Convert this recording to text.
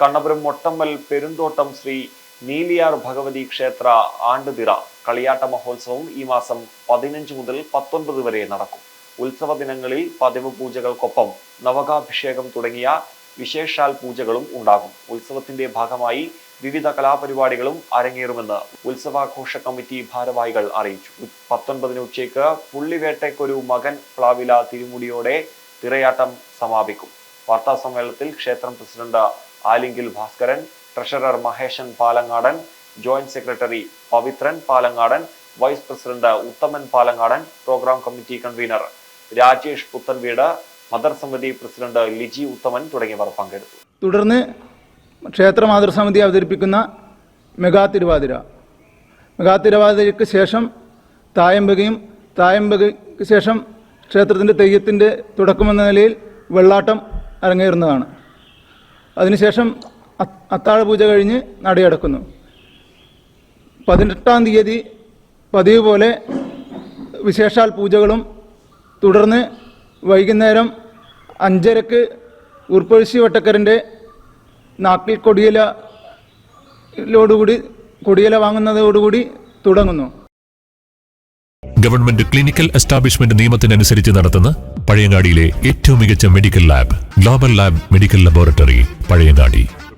കണ്ണപുരം മൊട്ടമ്മൽ പെരുന്തോട്ടം ശ്രീ നീലിയാർ ഭഗവതി ക്ഷേത്ര ആണ്ടുതിറ. കളിയാട്ട മഹോത്സവം ഈ മാസം പതിനഞ്ച് മുതൽ പത്തൊൻപത് വരെ നടക്കും. ഉത്സവ ദിനങ്ങളിൽ പതിവ് പൂജകൾക്കൊപ്പം നവകാഭിഷേകം തുടങ്ങിയ വിശേഷാൽ പൂജകളും ഉണ്ടാകും. ഉത്സവത്തിന്റെ ഭാഗമായി വിവിധ കലാപരിപാടികളും അരങ്ങേറുമെന്ന് ഉത്സവാഘോഷ കമ്മിറ്റി ഭാരവാഹികൾ അറിയിച്ചു. പത്തൊൻപതിന് ഉച്ചയ്ക്ക് പുള്ളിവേട്ടയ്ക്കൊരു മകൻ പ്ലാവില തിരുമുടിയോടെ തിരയാട്ടം സമാപിക്കും. വാർത്താ സമ്മേളനത്തിൽ ക്ഷേത്രം president ആലിങ്കിൽ Bhaskaran treasurer Maheshan Palangadan joint secretary Pavithran Palangadan vice president Uthaman Palangadan programme committee convener Rajesh Puthenveedu mother സമിതി പ്രസിഡന്റ് ലിജി ഉത്തമൻ തുടങ്ങിയവർ പങ്കെടുത്തു. തുടർന്ന് ക്ഷേത്ര മാതൃസമിതി അവതരിപ്പിക്കുന്ന മെഗാ തിരുവാതിര. മെഗാ തിരുവാതിരയ്ക്ക് ശേഷം തായമ്പകയും തായമ്പകയ്ക്ക് ശേഷം ക്ഷേത്രത്തിന്റെ തെയ്യത്തിന്റെ തുടക്കമെന്ന നിലയിൽ വെള്ളാട്ടം അരങ്ങേറുന്നതാണ്. അതിനുശേഷം അത്താഴ പൂജ കഴിഞ്ഞ് നടയടക്കുന്നു. പതിനെട്ടാം തീയതി പതിവ് പോലെ വിശേഷാൽ പൂജകളും തുടർന്ന് വൈകുന്നേരം അഞ്ചരക്ക് ഉർപ്പഴിശി വട്ടക്കരന്റെ നാക്കിൽ കൊടിയിലോടുകൂടി കൊടിയില വാങ്ങുന്നതോടുകൂടി തുടങ്ങുന്നു. ഗവൺമെന്റ് ക്ലിനിക്കൽ എസ്റ്റാബ്ലിഷ്മെന്റ് നിയമത്തിനനുസരിച്ച് നടത്തുന്ന പഴയങ്ങാടിയിലെ ഏറ്റവും മികച്ച medical lab global lab medical laboratory Pazhayangadi.